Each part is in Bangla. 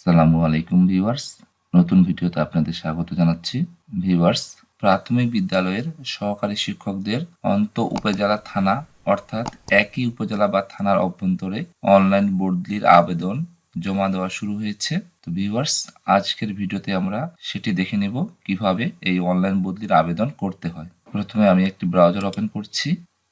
আসসালামু আলাইকুম ভিউয়ার্স। নতুন ভিডিওতে আপনাদের স্বাগত জানাচ্ছি। ভিউয়ার্স, প্রাথমিক বিদ্যালয়ের সহকারী শিক্ষকদের অন্ত উপজেলা থানা, অর্থাৎ একই উপজেলা বা থানার অভ্যন্তরে অনলাইন বদলির আবেদন জমা দেওয়া শুরু হয়েছে। তো ভিউয়ার্স, আজকের ভিডিওতে আমরা সেটি দেখে নেব কীভাবে এই অনলাইন বদলির আবেদন করতে হয়। প্রথমে আমি একটি ব্রাউজার ওপেন করছি।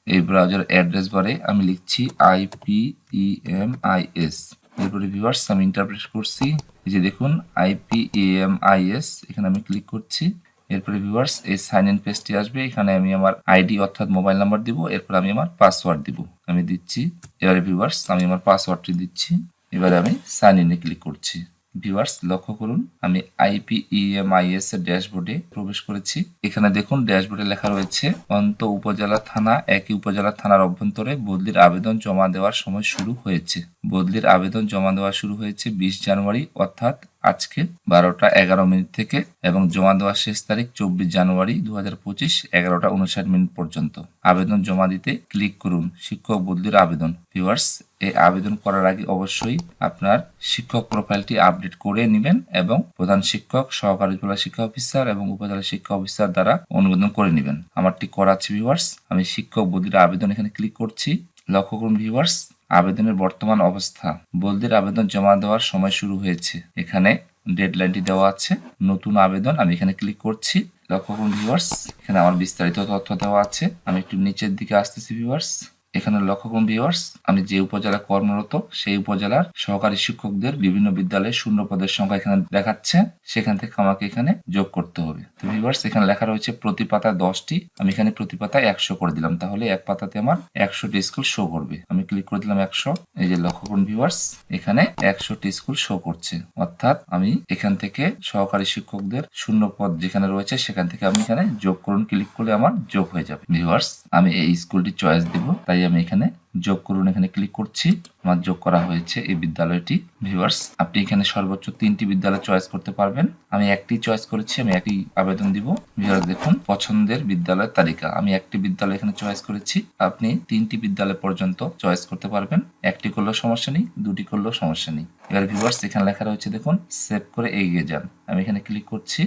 এই ব্রাউজার অ্যাড্রেস বারে আমি লিখছি আইপিইএমআইএস এরপরে ভিউয়ার্স আমি ইন্টারপ্রেট করছি। এই যে দেখুন আইপিএমআইএস এখানে আমি ক্লিক করছি। এরপরে ভিউয়ার্স এই সাইন ইন পেজটি আসবে। এখানে আমি আমার আইডি অর্থাৎ মোবাইল নাম্বার দিব। এরপর আমি আমার পাসওয়ার্ড দিব। আমি দিচ্ছি। এবারে ভিউয়ার্স আমি আমার পাসওয়ার্ডটি দিচ্ছি। এবারে আমি সাইন ইনে ক্লিক করছি। ভিউয়ার্স লক্ষ্য করুন, আমি আইপিএমআইএস এর ড্যাশবোর্ডে প্রবেশ করেছি। এখানে দেখুন, ড্যাশবোর্ডে লেখা রয়েছে, অন্ত উপজেলা থানা, একই উপজেলা থানার অভ্যন্তরে বদলির আবেদন জমা দেওয়ার সময় শুরু হয়েছে। বদলির আবেদন জমা দেওয়া শুরু হয়েছে বিশ জানুয়ারি, অর্থাৎ আজকে বারোটা এগারো মিনিট থেকে এবং জমা দেওয়ার শেষ তারিখ চব্বিশ জানুয়ারি দু হাজার পঁচিশ এগারোটা উনষাট মিনিট পর্যন্ত। আবেদন জমা দিতে ক্লিক করুন শিক্ষক বদলির আবেদন। ভিউয়ার্স, এই আবেদন করার আগে অবশ্যই আপনার শিক্ষক প্রোফাইলটি আপডেট করে নেবেন এবং প্রধান শিক্ষক, সহকারী উপজেলা শিক্ষা অফিসার এবং উপজেলা শিক্ষা অফিসার দ্বারা অনুমোদন করে নেবেন। আমারটি করা আছে ভিউয়ার্স। আমি শিক্ষক বদলির আবেদন এখানে ক্লিক করছি। লক্ষ্য করুন, ভিউয়ার্স আবেদনের বর্তমান অবস্থা। বলদের আবেদন জমা দেওয়ার সময় শুরু হয়েছে। এখানে ডেডলাইনটি দেওয়া আছে। নতুন আবেদন আমি এখানে ক্লিক করছি। লক্ষ্য করুন, ভিউয়ার্স, এখানে আমার বিস্তারিত তথ্য দেওয়া আছে। আমি একটু নিচের দিকে আসতেছি, ভিউয়ার্স। এখানে লক্ষ্য করুন ভিউয়ার্স আমি যে উপজেলা কর্মরত, সেই উপজেলার সহকারী শিক্ষকদের বিভিন্ন বিদ্যালয়ে শূন্য পদের সংখ্যা এখানে দেখাচ্ছে। সেখান থেকে আমাকে এখানে যোগ করতে হবে। তো ভিউয়ার্স এখানে লেখা রয়েছে, প্রতি পাতায় দশটি। আমি এখানে প্রতি পাতায় একশো করে দিলাম। তাহলে এক পাতাতে আমার একশোটি স্কুল শো করবে। আমি ক্লিক করে দিলাম একশো। এই যে লক্ষ্য করুন ভিউয়ার্স এখানে একশোটি স্কুল শো করছে। অর্থাৎ আমি এখান থেকে সহকারী শিক্ষকদের শূন্য পদ যেখানে রয়েছে, সেখান থেকে আমি এখানে যোগ করুন। ক্লিক করলে আমার যোগ হয়ে যাবে। ভিউয়ার্স আমি এই স্কুলটি চয়েস দিব। তাই আমি এখানে যোগ করুন, এখানে ক্লিক করছি। আমার যোগ করা হয়েছে এই বিদ্যালয়টি। ভিউয়ার্স আপনি এখানে সর্বোচ্চ তিনটি বিদ্যালয় চয়েস করতে পারবেন। আমি একটি চয়েস করেছি, আমি একই আবেদন দিব। ভিউয়ার্স দেখুন, পছন্দের বিদ্যালয়ের তালিকা। আমি একটি বিদ্যালয় এখানে চয়েস করেছি। আপনি তিনটি বিদ্যালয় পর্যন্ত চয়েস করতে পারবেন। একটি করলেও সমস্যা নেই, দুটি করলেও সমস্যা নেই। এবার ভিউয়ার্স এখানে লেখা রয়েছে, দেখুন সেভ করে এগিয়ে যান। আমি এখানে ক্লিক করছি।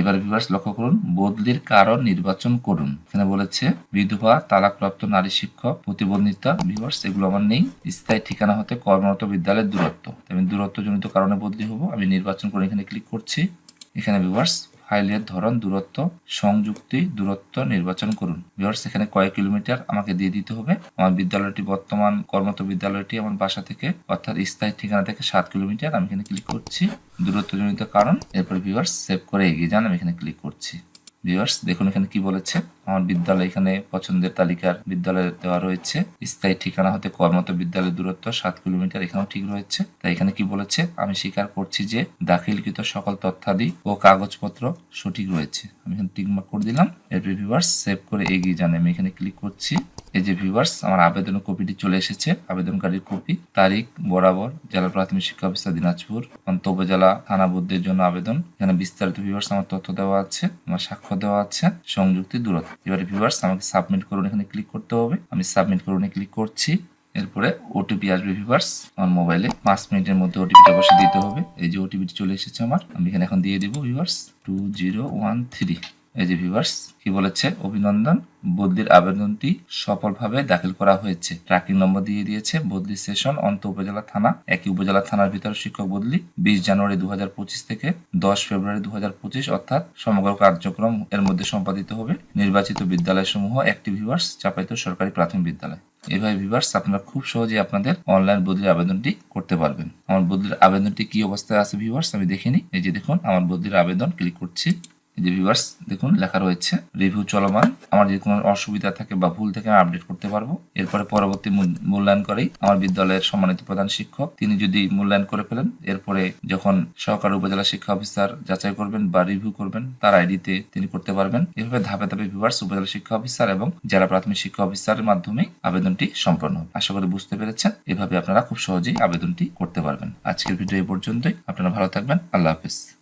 এবার ভিউয়ার্স লক্ষ্য করুন, বদলির কারণ নির্বাচন করুন। এখানে বলেছে, বিধবা, তালাকপ্রাপ্ত নারী শিক্ষক, প্রতিবন্ধিতা ভিউয়ার্স এগুলো আমার নেই। স্থায়ী ঠিকানা হতে কর্মরত বিদ্যালয়ের দূরত্ব। আমি দূরত্বজনিত কারণে বদলি হব, আমি নির্বাচন করে এখানে ক্লিক করছি। এখানে ভিউয়ার্স ফাইলের ধরন, দূরত্ব, সংযুক্তি, দূরত্ব নির্বাচন করুন। ভিউয়ার্স, এখানে কয়েক কিলোমিটার আমাকে দিয়ে দিতে হবে। আমার বিদ্যালয়টি বর্তমান কর্মত বিদ্যালয়টি আমার বাসা থেকে, অর্থাৎ স্থায়ী ঠিকানা থেকে সাত কিলোমিটার। আমি এখানে ক্লিক করছি। দূরত্বজনিত কারণ। এরপর ভিউয়ার্স সেভ করে এগিয়ে যান। আমি এখানে ক্লিক করছি। ভিউয়ার্স দেখুন এখানে কি বলেছে। আমার বিদ্যালয় এখানে পছন্দের তালিকার বিদ্যালয় দেওয়া রয়েছে। স্থায়ী ঠিকানা হতে কর্মত বিদ্যালয়ের দূরত্ব সাত কিলোমিটার, এখানেও ঠিক রয়েছে। তাই এখানে কি বলেছে? আমি স্বীকার করছি যে দাখিলকৃত সকল তথ্যাদি ও কাগজপত্র সঠিক রয়েছে। আমি এখানে টিকমার্ক করে দিলাম। এরপর ভিউয়ার্স সেভ করে এগিয়ে যান। আমি এখানে ক্লিক করছি। এই যে ভিউয়ার্স আমার আবেদনের কপিটি চলে এসেছে, আবেদনকারীর কপি। তারিখ বরাবর জেলা প্রাথমিক শিক্ষা অফিসার দিনাজপুর অন্ত জেলা থানা বুদ্ধের জন্য আবেদন। এখানে বিস্তারিত ভিউয়ার্স আমার তথ্য দেওয়া আছে, আমার স্বাক্ষর দেওয়া আছে, সংযুক্তি দূরত্ব। এবারে ভিউয়ার্স আমাকে সাবমিট করুন, এখানে ক্লিক করতে হবে। আমি সাবমিট করুন ক্লিক করছি। এরপরে ওটিপি আসবে ভিভার্স আমার মোবাইলে পাঁচ মিনিটের মধ্যে ওটিপিটা বসে দিতে হবে। এই যে ওটিপিটি চলে এসেছে আমার, আমি এখানে এখন দিয়ে দিব viewers two zero one three এই যে ভিউয়ার্স, কি বলেছে? অভিনন্দন। বদলির আবেদনটি সফলভাবে দাখিল করা হয়েছে। ট্র্যাকিং নম্বর দিয়ে দিয়েছে, বদলি সেশন, অন্ত উপজেলা থানা, একই উপজেলা থানার ভিতরে শিক্ষক বদলি, বিশ জানুয়ারি দু হাজার পঁচিশ থেকে দশ ফেব্রুয়ারি দু হাজার পঁচিশ, অর্থাৎ সমগ্র কার্যক্রম এর মধ্যে সম্পাদিত হবে। নির্বাচিত বিদ্যালয় সমূহ একটি ভিভার্স চাপাইত সরকারি প্রাথমিক বিদ্যালয়। এভাবে ভিভার্স আপনারা খুব সহজে আপনাদের অনলাইন বদলির আবেদনটি করতে পারবেন। আমার বদলির আবেদনটি কি অবস্থায় আছে ভিভার্স আমি দেখিনি। এই যে দেখুন, আমার বদলির আবেদন, ক্লিক করছি। এই যে ভিউয়ার্স দেখুন, লেখা রয়েছে, রিভিউ চলমান। আমার যদি কোনো অসুবিধা থাকে বা ভুল থেকে, আমি আপডেট করতে পারব। এরপরে পরবর্তী মূল্যায়ন করেই আমার বিদ্যালয়ের সম্মানিত প্রধান শিক্ষক। তিনি যদি মূল্যায়ন করে ফেলেন, এরপরে যখন সহকারী উপজেলা শিক্ষা অফিসার যাচাই করবেন বা রিভিউ করবেন, তার আইডিতে তিনি করতে পারবেন। এভাবে ধাপে ধাপে ভিউয়ার্স উপজেলা শিক্ষা অফিসার এবং জেলা প্রাথমিক শিক্ষা অফিসারের মাধ্যমে আবেদনটি সম্পন্ন আশা করি বুঝতে পেরেছেন। এভাবে আপনারা খুব সহজেই আবেদনটি করতে পারবেন। আজকের ভিডিও এই পর্যন্তই। আপনারা ভালো থাকবেন। আল্লাহ হাফিজ।